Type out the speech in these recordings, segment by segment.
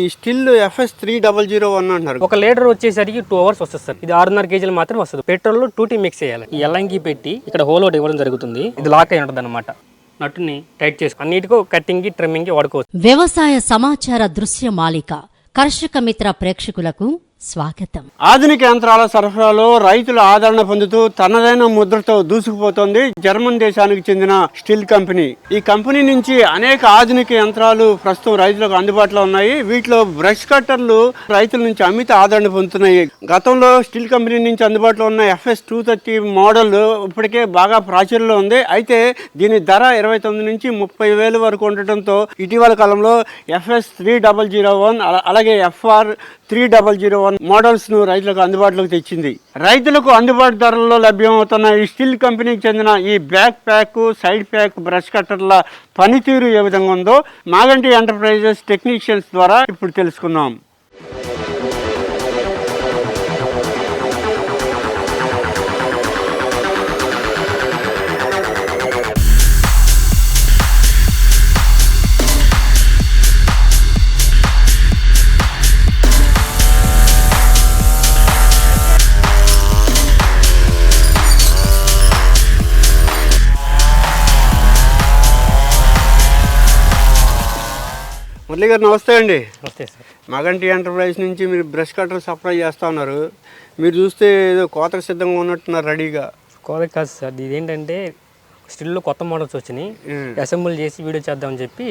ఈ Stihl FS three double zero one అంటున్నారు. ఒక లీటర్ వచ్చేసరికి టూ అవర్స్ వస్తుంది సార్. ఇది ఆరున్నర కేజీలు మాత్రం వస్తుంది. పెట్రోల్ టూ టీ మిక్స్ చేయాలి. ఈ ఎల్లంకి పెట్టి ఇక్కడ హోల్ ఒకటి ఇవ్వడం జరుగుతుంది. ఇది లాక్ అయి ఉంటుంది అనమాట నట్టుని టైట్ చేసుకో అన్నిటికీ కట్టింగ్ ట్రిమ్మింగ్ వాడుకోవచ్చు. వ్యవసాయ సమాచార దృశ్య మాలిక కర్షక మిత్ర ప్రేక్షకులకు స్వాగతం. ఆధునిక యంత్రాల సరఫరాలో రైతుల ఆదరణ పొందుతూ తనదైన ముద్రతో దూసుకుపోతోంది జర్మన్ దేశానికి చెందిన స్టీల్ కంపెనీ. ఈ కంపెనీ నుంచి అనేక ఆధునిక యంత్రాలు ప్రస్తుతం రైతులకు అందుబాటులో ఉన్నాయి. వీటిలో బ్రష్ కట్టర్లు రైతుల నుంచి అమిత ఆదరణ పొందుతున్నాయి. గతంలో స్టీల్ కంపెనీ నుంచి అందుబాటులో ఉన్న ఎఫ్ఎస్ టూ థర్టీ మోడల్ ఇప్పటికే బాగా ప్రాచుర్యంలో ఉంది. అయితే దీని ధర ఇరవై తొమ్మిది నుంచి ముప్పై వేలు వరకు ఉండటంతో ఇటీవల కాలంలో FS three double zero one అలాగే FR three double zero one మోడల్స్ను రైతులకు అందుబాటులోకి తెచ్చింది. రైతులకు అందుబాటు ధరల్లో లభ్యమవుతున్న ఈ స్టీల్ కంపెనీకి చెందిన ఈ back pack side pack brush కట్టర్ల పనితీరు ఏ విధంగా ఉందో మాగంటి ఎంటర్ప్రైజెస్ టెక్నీషియన్స్ ద్వారా ఇప్పుడు తెలుసుకున్నాం మురళి గారు నమస్తే అండి. వస్తాయి సార్. మాగంటి ఎంటర్ప్రైజ్ నుంచి మీరు బ్రష్ కట్టర్ సప్లై చేస్తా ఉన్నారు. మీరు చూస్తే ఏదో కోతకు సిద్ధంగా ఉన్నట్టున్నారు రెడీగా. కోలే కాదు సార్ ఇది ఏంటంటే స్టిల్లో కొత్త మోడల్స్ వచ్చినాయి. అసెంబుల్ చేసి వీడియో చేద్దామని చెప్పి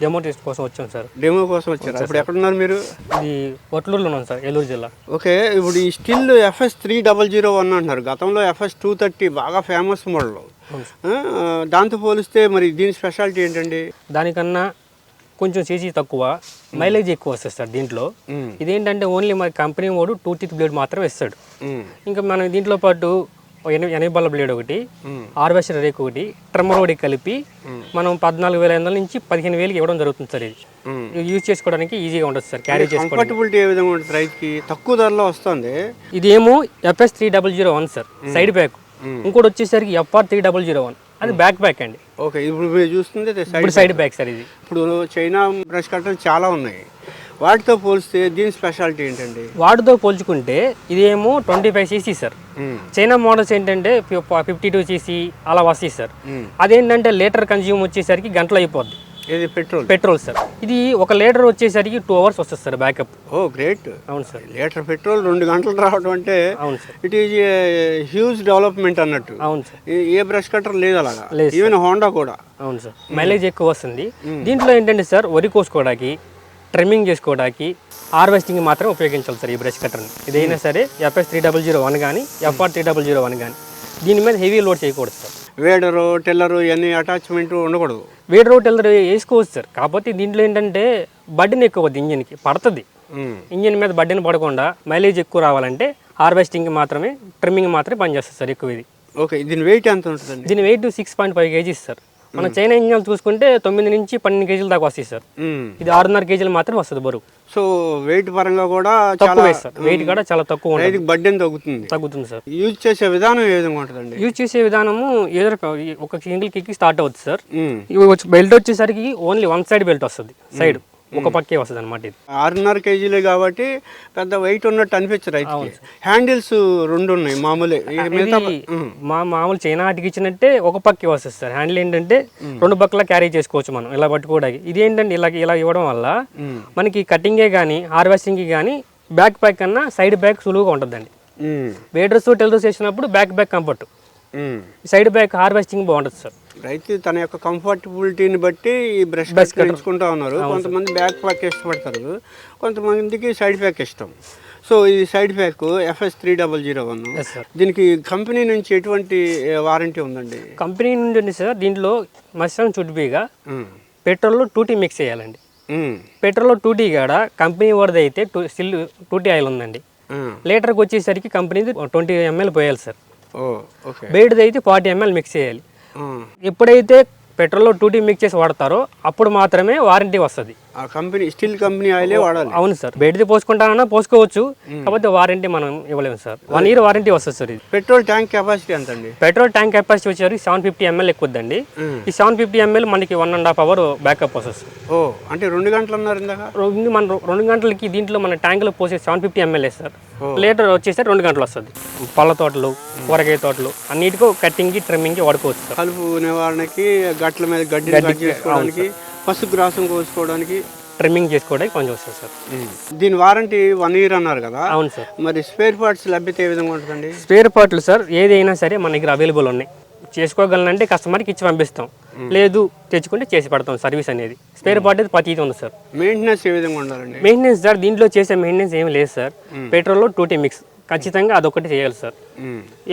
డెమో టెస్ట్ కోసం వచ్చాం సార్. డెమో కోసం వచ్చారు? ఇప్పుడు ఎక్కడున్నారు మీరు? ఇది ఒట్లూరులో ఉన్నాం సార్ ఏలూరు జిల్లా. ఓకే ఇప్పుడు ఈ Stihl FS three double zero one అంటున్నారు. గతంలో ఎఫ్ఎస్ టూ థర్టీ బాగా ఫేమస్ మోడల్. దాంతో పోలిస్తే మరి దీని స్పెషాలిటీ ఏంటండి? దానికన్నా కొంచెం సీసీ తక్కువ మైలేజ్ ఎక్కువ వస్తుంది సార్ దీంట్లో. ఇదేంటంటే ఓన్లీ మన కంపెనీ వాడు టూ టీత్ బ్లేడ్ మాత్రమే ఇస్తాడు. ఇంకా మనం దీంట్లో పాటు ఎనభై బల్ల బ్లేడ్ ఒకటి. హార్వెస్టర్ రేక్ ఒకటి ట్రిమ్మర్ ఒకటి కలిపి మనం పద్నాలుగు వేల ఐదు వందల నుంచి పదిహేను వేలకి ఇవ్వడం జరుగుతుంది సార్ ఇది. యూజ్ చేసుకోవడానికి ఈజీగా ఉంటుంది సార్ క్యారీ చేసుకోవడానికి. కంఫర్టబిలిటీ ఏ విధంగా ఉంటుంది రైతుకి తక్కువ ధరలో వస్తుంది. ఇదేమో FS three double zero one sir side back ఇంకోటి వచ్చేసరికి FR three double zero one అది బ్యాక్ బ్యాక్ అండి. ఓకే ఇప్పుడు మీరు చూస్తుంది సైడ్ సైడ్ బ్యాక్ సార్ ఇది. ఇప్పుడు చైనా బ్రష్ కట్టర్లు చాలా ఉన్నాయి. వాటితో పోలిస్తే దీని స్పెషాలిటీ ఏంటండి? వాటితో పోల్చుకుంటే ఇదేమో twenty five CC sir. China models ఏంటంటే ఫిఫ్టీ టూ సీసీ అలా వస్తాయి సార్ మ్మ్. అదేంటంటే లీటర్ కన్జ్యూమ్ వచ్చేసరికి గంటలు అయిపోద్ది. ఇది పెట్రోల్. Petrol sir. ఇది ఒక లీటర్ వచ్చేసరికి టూ అవర్స్ వస్తుంది సార్ బ్యాకప్ ఓ గ్రేట్. అవును సార్. లీటర్ పెట్రోల్ రెండు గంటలు రావడం అంటే అవును sir. It is huge development అన్నట్టు. అవును సార్. ఏ- బ్రష్ కట్టర్ లేదు అలాగా? లేదు ఈవెన్ హోండా కూడా. అవును సార్. మైలేజ్ ఎక్కువ వస్తుంది. దీంట్లో ఏంటంటే సార్ వరి కోసుకోవడానికి ట్రిమ్మింగ్ చేసుకోవడానికి హార్వెస్టింగ్ మాత్రం ఉపయోగించాలి సార్ ఈ బ్రష్ కట్టర్ని. ఇదైనా సరే FS three double zero one కానీ FR three double zero one కానీ దీని మీద హెవీ లోడ్ చేయకూడదు సార్. వేడరు టెల్లరు ఇవన్నీ అటాచ్మెంట్ ఉండకూడదు. వేడి రోడ్ టెల్లర్ వేసుకోవచ్చు సార్. కాకపోతే దీంట్లో ఏంటంటే బడ్డెన్ ఎక్కువ ఇంజిన్కి పడుతుంది. ఇంజిన్ మీద బడ్డెన్ పడకుండా మైలేజ్ ఎక్కువ రావాలంటే హార్వెస్టింగ్ మాత్రమే ట్రిమ్మింగ్ మాత్రమే పనిచేస్తుంది సార్ ఎక్కువ ఇది. ఓకే దీని వెయిట్ ఎంత ఉంటుందండి? దీని weight six point five kgs sir. మన చైనా ఇంజిన్ చూసుకుంటే తొమ్మిది నుంచి పన్నెండు కేజీల దాకా వస్తాయి సార్. ఇది ఆరున్నర కేజీలు మాత్రం వస్తుంది బరువు. సో వెయిట్ పరంగా కూడా చాలా తక్కువే సార్. వెయిట్ కూడా చాలా తక్కువ రైతుకి బడ్డెన్ తగ్గుతుంది. తగ్గుతుంది సార్. యూజ్ చేసే విధానం ఏ విధంగా ఉంటుందండి? యూజ్ చేసే విధానము ఏదో ఒక సింగిల్ కిక్ స్టార్ట్ అవుతుంది సార్. బెల్ట్ వచ్చేసరికి ఓన్లీ వన్ సైడ్ బెల్ట్ వస్తుంది సైడ్ ఒక పక్కే వస్తుంది అనమాట ఇది. ఆరున్నర కేజీలే కాబట్టి పెద్ద వెయిట్ ఉన్నట్టు అనిపించదు రైతుకి. హ్యాండిల్స్ రెండు ఉన్నాయి మామూలే. ఇది మా మామూలు చైనా ఆటికి ఇచ్చినట్టే ఒక పక్కే వస్తుంది సార్. హ్యాండిల్ ఏంటంటే రెండు పక్కల క్యారీ చేసుకోవచ్చు మనం ఇలా పట్టుకోవడానికి. ఇది ఏంటంటే ఇలా ఇలా ఇవ్వడం వల్ల. మనకి కటింగే కానీ హార్వెస్టింగ్కి కానీ బ్యాక్ ప్యాక్ కన్నా సైడ్ బ్యాక్ సులువుగా ఉంటుందండి. వేడ్రస్ టెల్రస్ వేసినప్పుడు back back comfort. Side back harvesting బాగుంటుంది సార్. రైతు తన యొక్క కంఫర్టబిలిటీని బట్టి ఈ బ్రష్ కట్ ఎంచుకుంటా ఉన్నారు. కొంతమంది బ్యాక్ ప్యాక్ ఇష్టపడతారు. కొంతమందికి సైడ్ ప్యాక్ ఇష్టం. సో ఈ side pack FS three double zero one. దీనికి కంపెనీ నుంచి ఎటువంటి వారంటీ ఉందండి? కంపెనీ నుండి ఉంది సార్. దీంట్లో చుడ్బీగా మ్మ్. పెట్రోల్లో టూటీ మిక్స్ చేయాలండి. పెట్రోల్లో టూటీ కాడ కంపెనీ వాడిది అయితే టూ స్టిల్ టూటీ ఆయిల్ ఉందండి. లీటర్కి వచ్చేసరికి కంపెనీది ట్వంటీ ఎంఎల్ పోయాలి సార్. బయటది అయితే ఫార్టీ ఎంఎల్ మిక్స్ చేయాలి. ఎప్పుడైతే పెట్రోల్లో టూటీ మిక్స్ చేసి వాడతారో అప్పుడు మాత్రమే వారంటీ వస్తుంది. ఆ కంపెనీ స్టీల్ కంపెనీ ఆయిలే వాడాలి. అవును సార్. బయటది పోసుకుంటానన్నా పోసుకోవచ్చు. కాకపోతే వారంటీ మనం ఇవ్వలేము సార్. వన్ ఇయర్ వారంటీ వస్తుంది సార్ ఇది. పెట్రోల్ ట్యాంక్ కెపాసిటీ ఎంత అండి పెట్రోల్ ట్యాంక్ కెపాసిటీ వచ్చేసరికి సెవెన్ ఫిఫ్టీ ఎంఎల్ ఎక్కువద్దండి. ఈ సెవెన్ ఫిఫ్టీ ఎంఎల్ మనకి one and half hour backup వస్తుంది ఓ అంటే రెండు గంటలు అన్నారు ఇందాక? రెండు మన రెండు గంటలకి దీంట్లో మన ట్యాంకులో పోసే seven fifty ML sir. Litre వచ్చేసరికి రెండు గంటలు వస్తుంది. పళ్ళ తోటలు కూరగాయ తోటలు అన్నిటికీ కట్టింగ్కి ట్రిమ్మింగ్కి వాడుకోవచ్చు కలుపు నివారణకి గట్ల మీద గడ్డి చేసుకోవడానికి పశుగ్రాసం కోసుకోవడానికి ట్రిమ్మింగ్ చేసుకోవడానికి కొంచెం వస్తుంది సార్. దీని వారంటీ వన్ ఇయర్ అన్నారు కదా? అవును సార్. మరి స్పేర్ పార్ట్స్ లభ్యత ఏ విధంగా ఉంటుందండి? స్పేర్ పార్ట్లు సార్ ఏదైనా సరే మన దగ్గర అవైలబుల్ ఉన్నాయి. చేసుకోగలనంటే కస్టమర్కి ఇచ్చి పంపిస్తాం. లేదు తెచ్చుకుంటే చేసి పెడతాం సర్వీస్ అనేది. స్పేర్ పార్ట్ అయితే ప్రతి ఉంది సార్. మెయింటెనెన్స్ ఏ విధంగా ఉండాలండి? మెయింటెనెన్స్ సార్ దీంట్లో చేసే మెయింటెనెన్స్ ఏం లేదు సార్. పెట్రోల్లో two T mix. ఖచ్చితంగా అదొకటి చేయాలి సార్.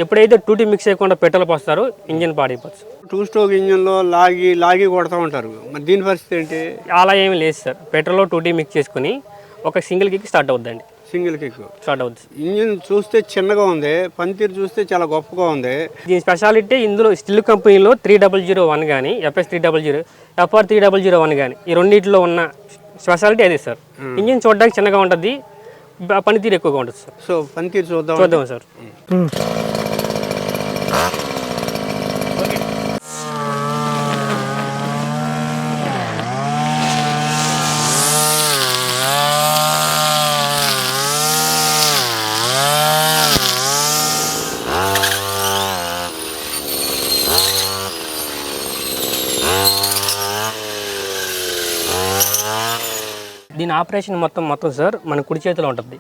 ఎప్పుడైతే టూటీ మిక్స్ చేయకుండా పెట్రోల్ పోస్తారో ఇంజిన్ పాడైపోతుంది సార్. టూ స్ట్రోక్ ఇంజన్లో లాగి లాగి కొడతా ఉంటారు. మరి దీని పరిస్థితి ఏంటి? అలా ఏమీ లేదు సార్. పెట్రోల్లో టూటీ మిక్స్ చేసుకుని ఒక single kick start అవుద్దండి. Single kick. Start అవుద్ది ఇంజిన్ చూస్తే చిన్నగా ఉంది పనితీరు చూస్తే చాలా గొప్పగా ఉంది. దీని స్పెషాలిటీ ఇందులో స్టిల్ కంపెనీలో త్రీ డబల్ జీరో వన్ కానీ FS three double zero FR three double zero one కానీ ఈ రెండింటిలో ఉన్న స్పెషాలిటీ అదే సార్. ఇంజిన్ చూడడానికి చిన్నగా ఉంటుంది పనితీరు ఎక్కువగా ఉంటుంది సార్. సో పనితీరు చూద్దాం చూద్దాం సార్. దీని ఆపరేషన్ మొత్తం మొత్తం సార్ మన కుడి చేతిలో ఉంటుంది.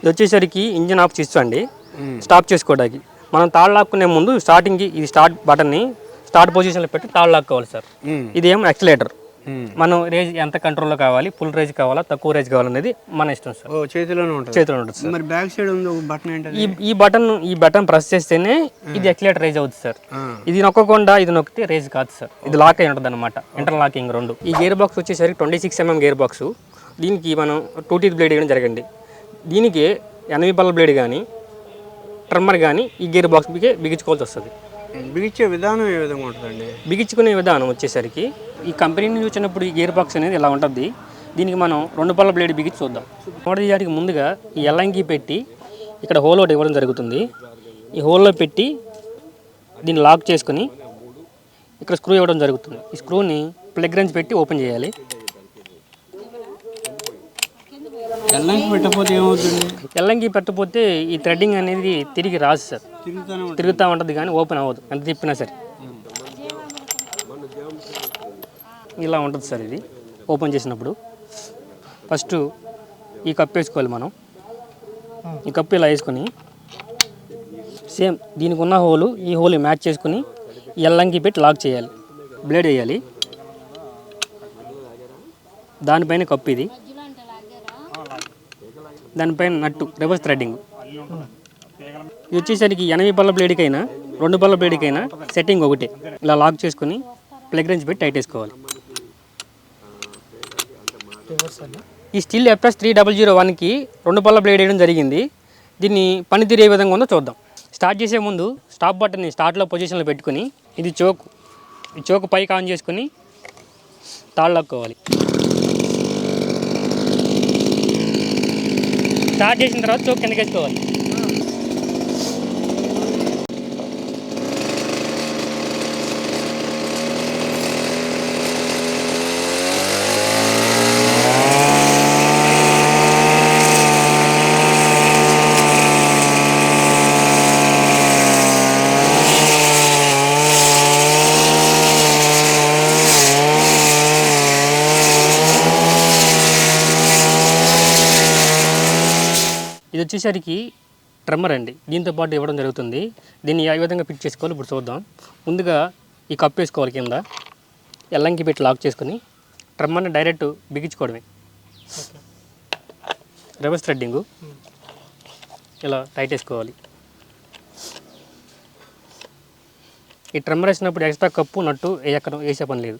ఇది వచ్చేసరికి ఇంజిన్ ఆఫ్ చేయండి స్టాప్ చేసుకోవడానికి. మనం తాళ లాక్కునే ముందు స్టార్టింగ్కి ఇది స్టార్ట్ బటన్ని స్టార్ట్ పొజిషన్లో పెట్టి తాళ లాక్కోవాలి సార్. ఇది ఏం యాక్సిలేటర్. మనం రేజ్ ఎంత కంట్రోల్లో కావాలి ఫుల్ రేజ్ కావాలా తక్కువ రేజ్ కావాలనేది మన ఇష్టం సార్. ఓ చేతిలోనే ఉంటుంది. చేతిలో ఉంటుంది మరి బ్యాక్ సైడ్ ఉంది ఒక బటన్ ఏంటది? ఈ బటన్ ఈ బటన్ ప్రెస్ చేస్తేనే ఇది యాక్సిలేటర్ రైజ్ అవుతుంది సార్. ఇది నొక్కకుండా ఇది నొక్కితే రేజ్ కాదు సార్. ఇది లాక్ అయి ఉంటుంది అనమాట ఇంటర్ లాకింగ్ రెండు. ఈ గేర్ బాక్స్ వచ్చేసరికి twenty six MM gear box దీనికి మనం టూ టీత్ బ్లేడ్ వేయడం జరగండి. దీనికి ఎనభై బల్ల బ్లేడ్ కానీ ట్రమ్మర్ కానీ ఈ గేర్ బాక్స్ బిగే బిగించుకోవాల్సి వస్తుంది. బిగించే విధానం ఏ విధంగా ఉంటుందండి? బిగించుకునే విధానం వచ్చేసరికి ఈ కంపెనీని చూసినప్పుడు ఈ గేర్ బాక్స్ అనేది ఇలా ఉంటుంది? దీనికి మనం రెండు పళ్ళ బ్లేడ్ బిగించి చూద్దాం. మోడల్ తీయడానికి ముందుగా ఈ ఎల్లంకి పెట్టి ఇక్కడ హోల్ ఒకటి ఇవ్వడం జరుగుతుంది. ఈ హోల్లో పెట్టి దీన్ని లాక్ చేసుకుని ఇక్కడ స్క్రూ ఇవ్వడం జరుగుతుంది. ఈ స్క్రూని ప్లగ్ రేంజ్ పెట్టి ఓపెన్ చేయాలి. ఎల్లంకి పెట్టకపోతే ఏమవుతుంది? ఎల్లంకి పెట్టకపోతే ఈ థ్రెడ్డింగ్ అనేది తిరిగి రాదు సార్. తిరుగుతూ ఉంటుంది కానీ ఓపెన్ అవ్వదు. ఎంత తిప్పినా సరే. ఇలా ఉంటుంది సార్ ఇది. ఓపెన్ చేసినప్పుడు ఫస్ట్ ఈ కప్ వేసుకోవాలి మనం. ఈ కప్ ఇలా వేసుకొని సేమ్ దీనికి ఉన్న హోలు ఈ హోల్ మ్యాచ్ చేసుకుని ఎల్లంకి పెట్టి లాక్ చేయాలి. బ్లేడ్ వేయాలి. దానిపైన కప్పు ఇది. దానిపైన నట్టు రివర్స్ థ్రెడ్డింగ్ ఇది వచ్చేసరికి ఎనభై బల్ల బ్లేడ్కైనా రెండు బల్ల బ్లేడ్కైనా సెట్టింగ్ ఒకటే. ఇలా లాక్ చేసుకుని ప్లగ్ రేంజ్ పెట్టి టైట్ వేసుకోవాలి. ఈ Stihl FS three double zero వన్కి రెండు పళ్ళ బ్లేడ్ వేయడం జరిగింది. దీన్ని పనితీరు ఏ విధంగా ఉందో చూద్దాం. స్టార్ట్ చేసే ముందు స్టాప్ బటన్ని స్టార్ట్లో పొజిషన్లో పెట్టుకుని ఇది చోక్ ఈ చోక్ పైకి ఆన్ చేసుకుని తాళ్ళు స్టార్ట్ చేసిన తర్వాత చోక్ కిందకి వేసుకోవాలి వచ్చేసరికి ట్రమ్మర్ అండి. దీంతో పాటు ఇవ్వడం జరుగుతుంది. దీన్ని ఏ విధంగా ఫిట్ చేసుకోవాలి ఇప్పుడు చూద్దాం. ముందుగా ఈ కప్ వేసుకోవాలి కింద. ఎల్లంకి పెట్టి లాక్ చేసుకుని ట్రమ్మర్ని డైరెక్ట్ బిగించుకోవడమే. రివర్స్ థ్రెడ్డింగు. ఇలా టైట్ వేసుకోవాలి. ఈ ట్రమ్మర్ వేసినప్పుడు ఎక్స్ట్రా కప్పు నట్టు వేయక్కడం వేసే పని లేదు.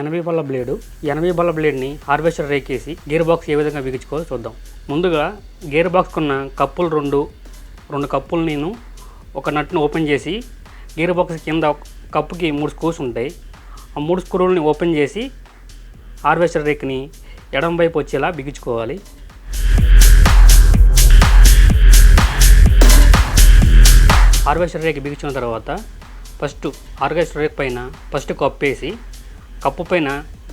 ఎనభై బల్ల బ్లేడు ఎనభై బల్ల బ్లేడ్ని హార్వెస్టర్ రేకేసి గేర్ బాక్స్ ఏ విధంగా బిగించుకోవాలో చూద్దాం. ముందుగా గేర్ బాక్స్ కొన్న కప్పులు రెండు రెండు కప్పులు నేను ఒక నట్ను ఓపెన్ చేసి గేర్ బాక్స్ కింద ఒక కప్పుకి మూడు స్క్రూస్ ఉంటాయి. ఆ మూడు స్క్రూలని ఓపెన్ చేసి హార్వెస్టర్ రేక్ని ఎడం వైపు వచ్చేలా బిగించుకోవాలి. హార్వెస్టర్ రేక్ బిగించిన తర్వాత ఫస్ట్ హార్వెస్టర్ రేక్ పైన ఫస్ట్ కప్పేసి కప్పు పైన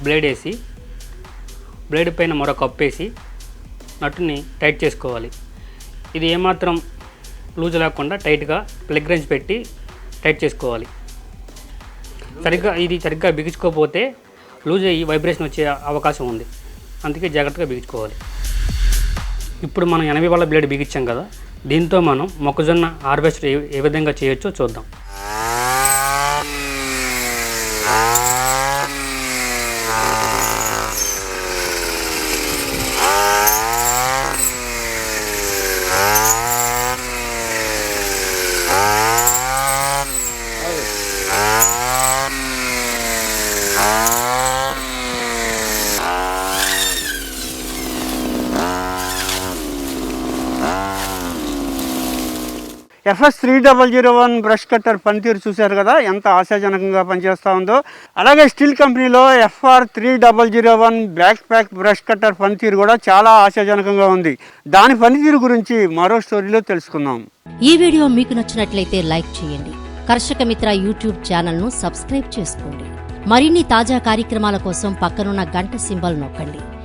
బ్లేడ్ వేసి బ్లేడ్ పైన మరో కప్పు వేసి నట్టుని టైట్ చేసుకోవాలి. ఇది ఏమాత్రం లూజ్ లేకుండా టైట్గా ప్లగ్ రేంజ్ పెట్టి టైట్ చేసుకోవాలి. సరిగ్గా ఇది సరిగ్గా బిగించుకోకపోతే లూజ్ అయ్యి వైబ్రేషన్ వచ్చే అవకాశం ఉంది. అందుకే జాగ్రత్తగా బిగించుకోవాలి. ఇప్పుడు మనం ఎనభై వాళ్ళ బ్లేడ్ బిగించాం కదా దీంతో మనం మొక్కజొన్న హార్వెస్ట్ ఏ విధంగా చేయొచ్చో చూద్దాం. FS three double zero one brush cutter పనితీరు చూశారు కదా ఎంత ఆశాజనకంగా పనిచేస్తూ ఉందో. అలాగే స్టీల్ కంపెనీలో FR three double zero one backpack brush cutter పనితీరు కూడా చాలా ఆశాజనకంగా ఉంది. దాని పనితీరు గురించి మరో స్టోరీలో తెలుసుకుందాం. ఈ వీడియో మీకు నచ్చినట్లయితే లైక్ చేయండి. కర్షక మిత్ర యూట్యూబ్ ఛానల్ను సబ్స్క్రైబ్ చేసుకోండి. మరిన్ని తాజా కార్యక్రమాల కోసం పక్కనున్న గంట సింబల్ నొక్కండి.